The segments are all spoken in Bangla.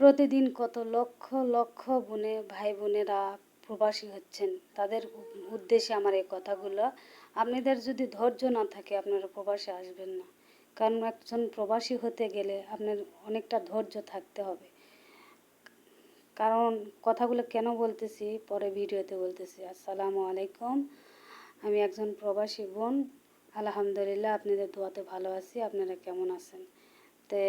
প্রতিদিন কত লক্ষ লক্ষ বোনে ভাই বোনেরা প্রবাসী হচ্ছেন। তাদের উদ্দেশ্যে আমার এই কথাগুলো। আপনাদের যদি ধৈর্য না থাকে, আপনারা প্রবাসে আসবেন না। কারণ একজন প্রবাসী হতে গেলে আপনার অনেকটা ধৈর্য থাকতে হবে। কারণ কথাগুলো কেন বলতেছি? পরে ভিডিওতে বলতেছি। আসসালামু আলাইকুম। আমি একজন প্রবাসী বোন। আলহামদুলিল্লাহ, আপনাদের দোয়াতে ভালো আছি। আপনারা কেমন আছেন? তে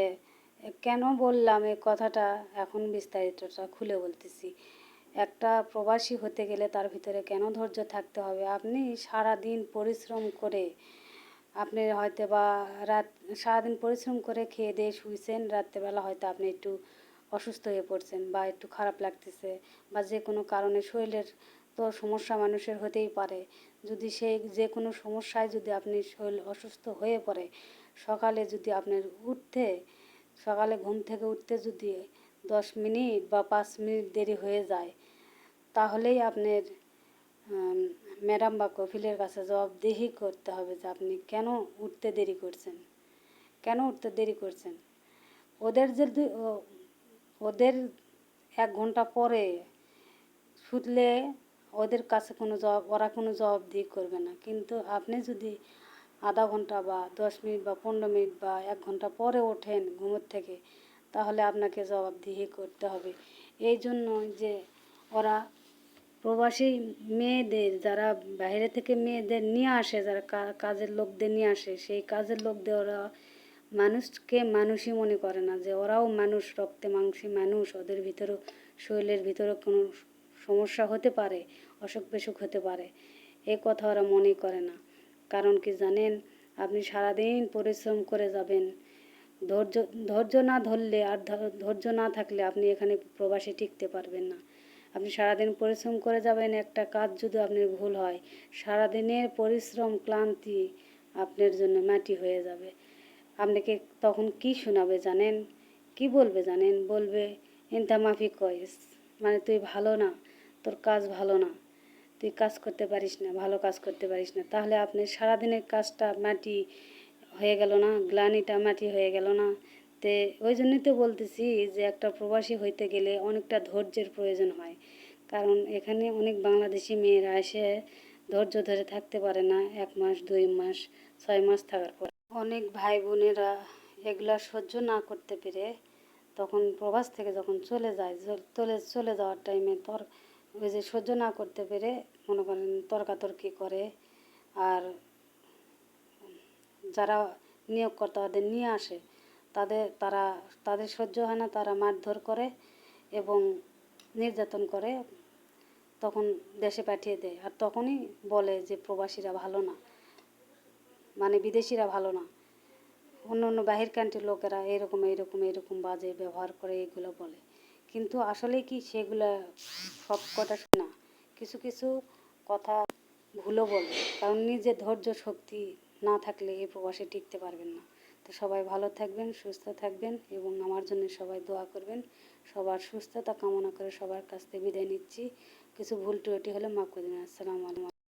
কেন বললাম এই কথাটা? এখন বিস্তারিতটা খুলে বলতেছি। একটা প্রবাসী হতে গেলে তার ভিতরে কেন ধৈর্য থাকতে হবে? আপনি সারা দিন পরিশ্রম করে, আপনি হয়তো বা রাত, সারাদিন পরিশ্রম করে খেয়ে দিয়ে শুয়েছেন রাত্রেবেলা হয়তো আপনি একটু অসুস্থ হয়ে পড়ছেন বা একটু খারাপ লাগতেছে বা যে কোনো কারণে শরীরের তো সমস্যা মানুষের হতেই পারে। যদি সেই যে কোনো সমস্যায় যদি আপনি শরীর অসুস্থ হয়ে পড়ে, সকালে যদি আপনার উঠতে সকালে ঘুম থেকে উঠতে যদি দশ মিনিট বা পাঁচ মিনিট দেরি হয়ে যায়, তাহলেই আপনার ম্যাডাম বা কফিলের কাছে জবাবদিহি করতে হবে যে আপনি কেন উঠতে দেরি করছেন। কেন উঠতে দেরি করছেন? ওদের যদি ওদের এক ঘণ্টা পরে শুধলে ওদের কাছে কোনো জবাব, ওরা কোনো জবাবদিহি করবে না। কিন্তু আপনি যদি আধা ঘণ্টা বা দশ মিনিট বা পনেরো মিনিট বা এক ঘণ্টা পরে ওঠেন ঘুমোর থেকে, তাহলে আপনাকে জবাবদিহি করতে হবে। এই জন্য যে ওরা প্রবাসী মেয়েদের, যারা বাইরে থেকে মেয়েদের নিয়ে আসে, যারা কাজের লোকদের নিয়ে আসে, সেই কাজের লোকদের ওরা মানুষকে মানুষই মনে করে না, যে ওরাও মানুষ, রক্তে মাংসী মানুষ, ওদের ভিতরেও শরীরের ভিতরে কোনো সমস্যা হতে পারে অসুখ বিসুখ হতে পারে, এ কথা ওরা মনে করে না। কারণ কি জানেন? আপনি সারাদিন পরিশ্রম করে যাবেন। ধৈর্য ধৈর্য না ধরলে আর ধৈর্য না থাকলে আপনি এখানে প্রবাসে টিকতে পারবেন না। আপনি সারাদিন পরিশ্রম করে যাবেন, একটা কাজ যদি আপনার ভুল হয়, সারাদিনের পরিশ্রম ক্লান্তি আপনার জন্য মাটি হয়ে যাবে। আপনাকে তখন কি শোনাবে জানেন? কি বলবে জানেন? বলবে ইনতা মাফি কয়েস মানে তুই ভালো না, তোর কাজ ভালো না। তুই কাজ করতে পারিস না, ভালো কাজ করতে পারিস না। তাহলে আপনি সারাদিনের কাজটা মাটি হয়ে গেল না, গ্লানিটা মাটি হয়ে গেল না। তে ওই জন্যই তো বলতেছি যে একটা প্রবাসী হইতে গেলে অনেকটা ধৈর্যের প্রয়োজন হয়। কারণ এখানে অনেক বাংলাদেশি মেয়েরা এসে ধৈর্য ধরে থাকতে পারে না, এক মাস, দুই মাস, ছয় মাস থাকার পর। অনেক ভাই বোনেরা এগুলা সহ্য না করতে পেরে তখন প্রবাস থেকে যখন চলে যায়, চলে চলে যাওয়ার টাইমে তর ওই যে সহ্য না করতে পেরে মনে করেন তর্কাতর্কি করে আর যারা নিয়োগকর্তা ওদের নিয়ে আসে, তাদের, তারা, তাদের সহ্য হয় না, তারা মারধর করে এবং নির্যাতন করে তখন দেশে পাঠিয়ে দেয়। আর তখনই বলে যে প্রবাসীরা ভালো না মানে বিদেশিরা ভালো না। অন্য অন্য বাহির কান্ট্রির লোকেরা এরকম এরকম এরকম বাজে ব্যবহার করে এগুলো বলে। কিন্তু আসলে কি সেগুলা সব কথা না। কিছু কিছু কথা ভুলও বলে, কারণ নিজের ধৈর্য শক্তি না থাকলে এই প্রবাসে টিকতে পারবেন না। তো সবাই ভালো থাকবেন, সুস্থ থাকবেন এবং আমার জন্য সবাই দোয়া করবেন। সবার সুস্থতা কামনা করে সবার কাছ থেকে বিদায় নিচ্ছি। কিছু ভুল ত্রুটি হলে মাফ করে দিন আসসালামু আলাইকুম।